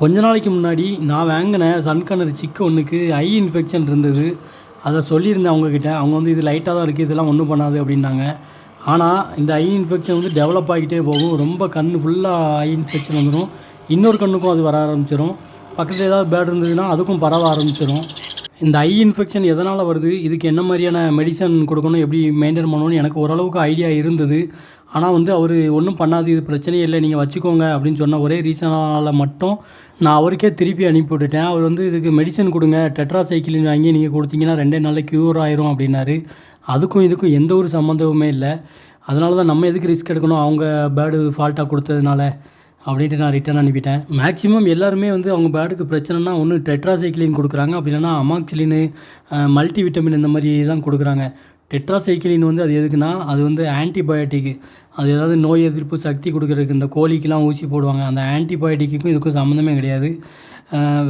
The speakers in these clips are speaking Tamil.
கொஞ்ச நாளைக்கு முன்னாடி நான் வாங்கின சன்கனர் சிக்கு ஒன்றுக்கு ஐ இன்ஃபெக்ஷன் இருந்தது. அதை சொல்லியிருந்தேன் அவங்கக்கிட்ட அவங்க வந்து இது லைட்டாக தான் இருக்குது இதெல்லாம் ஒன்றும் பண்ணாது அப்படின்னாங்க. ஆனால் இந்த ஐ இன்ஃபெக்ஷன் வந்து டெவலப் ஆகிட்டே போகும். ரொம்ப கண் ஃபுல்லாக ஐ இன்ஃபெக்ஷன் வந்துடும் இன்னொரு கண்ணுக்கும் அது வர ஆரம்பிச்சிடும் பக்கத்தில் ஏதாவது பேட் இருந்ததுன்னா அதுக்கும் பரவ ஆரம்பிச்சிடும் இந்த ஐ இன்ஃபெக்ஷன் எதனால் வருது? இதுக்கு என்ன மாதிரியான மெடிசன் கொடுக்கணும்? எப்படி மெயின்டைன் பண்ணணும்னு எனக்கு ஓரளவுக்கு ஐடியா இருந்தது. ஆனால் வந்து அவர் ஒன்றும் பண்ணாது இது பிரச்சனையே இல்லை நீங்கள் வச்சுக்கோங்க அப்படின்னு சொன்ன ஒரே ரீசனால் மட்டும் நான் அவருக்கே திருப்பி அனுப்பி விட்டுட்டேன். அவர் வந்து இதுக்கு மெடிசன் கொடுங்க டெட்ரா சைக்கிளின் வாங்கி நீங்கள் கொடுத்தீங்கன்னா ரெண்டே நாளில் க்யூர் ஆயிரும் அப்படின்னாரு. அதுக்கும் இதுக்கும் எந்த ஒரு சம்மந்தமுமே இல்லை. அதனால தான் நம்ம எதுக்கு ரிஸ்க் எடுக்கணும்? அவங்க பேர்டு ஃபால்ட்டாக கொடுத்ததுனால அப்படின்ட்டு நான் ரிட்டர்ன் அனுப்பிட்டேன். மேக்ஸிமம் எல்லாருமே வந்து அவங்க பேர்டுக்கு பிரச்சனைனா ஒன்று டெட்ராசைக்கிளின் கொடுக்குறாங்க அப்படி இல்லைனா அமாக்சிலின் மல்டி விட்டமின் இந்த மாதிரி தான் கொடுக்குறாங்க. டெட்ராசைக்கிளின் வந்து அது எதுக்குன்னா அது வந்து ஆன்டிபயோட்டிக்கு அது ஏதாவது நோய் எதிர்ப்பு சக்தி கொடுக்குறதுக்கு இந்த கோழிக்கெலாம் ஊசி போடுவாங்க. அந்த ஆன்டிபயோட்டிக்கும் இதுக்கும் சம்மந்தமே கிடையாது.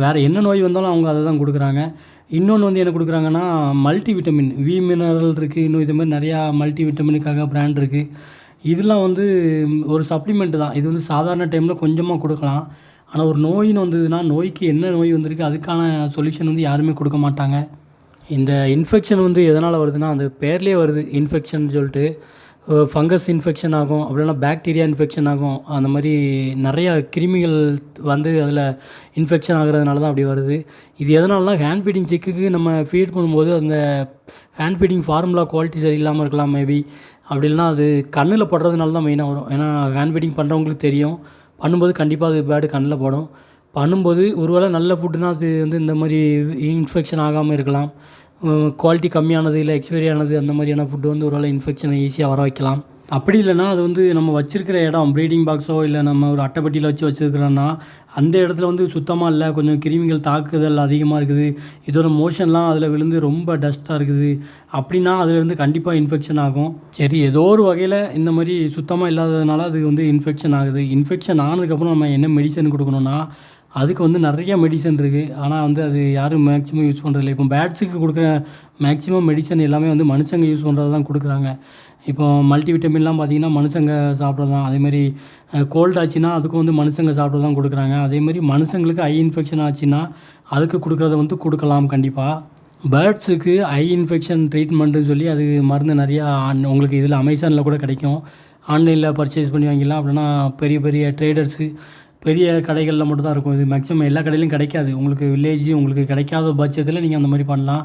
வேறு என்ன நோய் வந்தாலும் அவங்க அதை தான் கொடுக்குறாங்க. இன்னொன்று வந்து என்ன கொடுக்குறாங்கன்னா மல்டி விட்டமின் வி மினரல் இருக்குது இன்னும் இது மாதிரி நிறையா மல்டி விட்டமினுக்காக பிராண்ட் இருக்குது இதெல்லாம் வந்து ஒரு சப்ளிமெண்ட்டு தான். இது வந்து சாதாரண டைமில் கொஞ்சமாக கொடுக்கலாம். ஆனால் ஒரு நோயின்னு வந்ததுன்னா நோய்க்கு என்ன நோய் வந்திருக்கு அதுக்கான சொல்யூஷன் வந்து யாருமே கொடுக்க மாட்டாங்க. இந்த இன்ஃபெக்ஷன் வந்து எதனால் வருதுன்னா அந்த பேர்லேயே வருது இன்ஃபெக்ஷன் சொல்லிட்டு. ஃபங்கஸ் இன்ஃபெக்ஷன் ஆகும் அப்படின்னா பாக்டீரியா இன்ஃபெக்ஷன் ஆகும். அந்த மாதிரி நிறையா கிருமிகள் வந்து அதில் இன்ஃபெக்ஷன் ஆகிறதுனால தான் அப்படி வருது. இது எதனாலனா ஹேண்ட் ஃபீடிங் செக்குக்கு நம்ம ஃபீட் பண்ணும்போது அந்த ஹேண்ட் ஃபீடிங் ஃபார்முலா குவாலிட்டி சரியில்லாமல் இருக்கலாம் மேபி அப்படி இல்லைனா அது கண்ணில் படுறதுனால தான் மெயினாக வரும். ஏன்னா ஹேண்ட் ஃபீடிங் பண்ணுறவங்களுக்கு தெரியும். பண்ணும்போது கண்டிப்பாக அது பேடு கண்ணில் படும். பண்ணும்போது ஒருவேளை நல்ல ஃபுட்டுனா அது வந்து இந்த மாதிரி இன்ஃபெக்ஷன் ஆகாமல் இருக்கலாம். குவாலிட்டி கம்மியானது இல்லை எக்ஸ்பைரி ஆனது அந்த மாதிரியான ஃபுட்டு வந்து ஒருவேளை இன்ஃபெக்ஷனை ஈஸியாக வர வைக்கலாம். அப்படி இல்லைன்னா அது வந்து நம்ம வச்சுருக்கிற இடம் ப்ரீடிங் பாக்ஸோ இல்லை நம்ம ஒரு அட்டைப்பட்டியில் வச்சு வச்சுருக்கிறோன்னா அந்த இடத்துல வந்து சுத்தமாக இல்லை கொஞ்சம் கிருமிகள் தாக்குதல் அதிகமாக இருக்குது. இதோட மோஷன்லாம் அதில் விழுந்து ரொம்ப டஸ்ட்டாக இருக்குது. அப்படின்னா அதுலேருந்து கண்டிப்பாக இன்ஃபெக்ஷன் ஆகும். சரி ஏதோ ஒரு வகையில் இந்த மாதிரி சுத்தமாக இல்லாததுனால அது வந்து இன்ஃபெக்ஷன் ஆகுது. இன்ஃபெக்ஷன் ஆனதுக்கப்புறம் நம்ம என்ன மெடிசன் கொடுக்கணுன்னா அதுக்கு வந்து நிறைய மெடிசன் இருக்குது ஆனால் வந்து அது யாரும் மேக்ஸிமம் யூஸ் பண்ணுறதில்ல இப்போ பேட்ஸுக்கு கொடுக்குற மேக்ஸிமம் மெடிசன் எல்லாமே வந்து மனுஷங்க யூஸ் பண்ணுறது தான் கொடுக்குறாங்க. இப்போ மல்டி விட்டமின்லாம் பார்த்தீங்கன்னா மனுஷங்க சாப்பிட்றது தான். அதேமாதிரி கோல்ட் ஆச்சுன்னா அதுக்கும் வந்து மனுஷங்க சாப்பிட்றது தான் கொடுக்குறாங்க. அதேமாதிரி மனுஷங்களுக்கு ஐ இன்ஃபெக்ஷன் ஆச்சுன்னா அதுக்கு கொடுக்குறத வந்து கொடுக்கலாம் கண்டிப்பாக பேர்ட்ஸுக்கு ஐ இன்ஃபெக்ஷன் ட்ரீட்மெண்ட்டுன்னு சொல்லி அது மருந்து நிறையா ஆன்- உங்களுக்கு இதில் அமேசானில் கூட கிடைக்கும். ஆன்லைனில் பர்ச்சேஸ் பண்ணி வாங்கிடலாம். அப்படின்னா பெரிய பெரிய ட்ரேடர்ஸு பெரிய கடைகளில் மட்டும்தான் இருக்கும். இது மேக்ஸிமம் எல்லா கடையிலையும் கிடைக்காது. உங்களுக்கு வில்லேஜ் உங்களுக்கு கிடைக்காத பட்சத்தில் நீங்கள் அந்த மாதிரி பண்ணலாம்.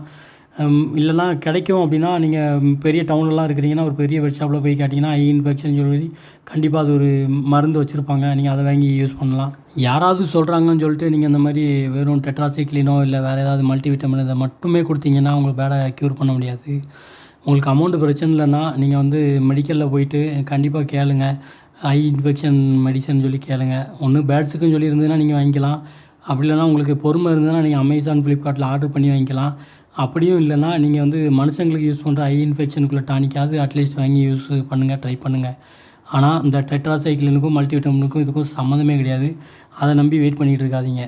இல்லைனா இல்லைன்னா கிடைக்கும் அப்படின்னா நீங்கள் பெரிய டவுன்லலாம் இருக்கிறீங்கன்னா ஒரு பெரிய வெட் ஷாப்பில் போய் கேட்டிங்கன்னா ஐ இன்ஃபெக்ஷன் சொல்லி கண்டிப்பாக அது ஒரு மருந்து வச்சுருப்பாங்க. நீங்கள் அதை வாங்கி யூஸ் பண்ணலாம். யாராவது சொல்கிறாங்கன்னு சொல்லிட்டு நீங்கள் இந்த மாதிரி வெறும் டெட்ராசைக்ளினோ இல்லை வேறு ஏதாவது மல்டி விட்டமின் இதை மட்டுமே கொடுத்தீங்கன்னா உங்களுக்கு பேடை க்யூர் பண்ண முடியாது. உங்களுக்கு அமௌண்ட்டு பிரச்சனை இல்லைன்னா நீங்கள் வந்து மெடிக்கலில் போயிட்டு கண்டிப்பாக கேளுங்கள் ஐ இன்ஃபெக்ஷன் மெடிசன் சொல்லி கேளுங்க. ஒன்று பேட்ஸுக்கும் சொல்லி இருந்ததுன்னா நீங்கள் வாங்கிக்கலாம். அப்படி இல்லைனா உங்களுக்கு பொறுமை இருந்ததுன்னா நீங்கள் அமேசான் ஃப்ளிப்கார்ட்டில் ஆர்டர் பண்ணி வாங்கிக்கலாம். அப்படியும் இல்லைன்னா நீங்கள் வந்து மனுஷங்களுக்கு யூஸ் பண்ணுற ஐ இன்ஃபெக்ஷனுக்குள்ள டானிக்காவது அட்லீஸ்ட் வாங்கி யூஸ் பண்ணுங்கள் ட்ரை பண்ணுங்கள் ஆனால் இந்த டெட்ராசைக்கிளினுக்கும் மல்டிவிட்டமினுக்கும் இதுக்கும் சம்மந்தமே கிடையாது. அதை நம்பி வெயிட் பண்ணிகிட்டு இருக்காதீங்க.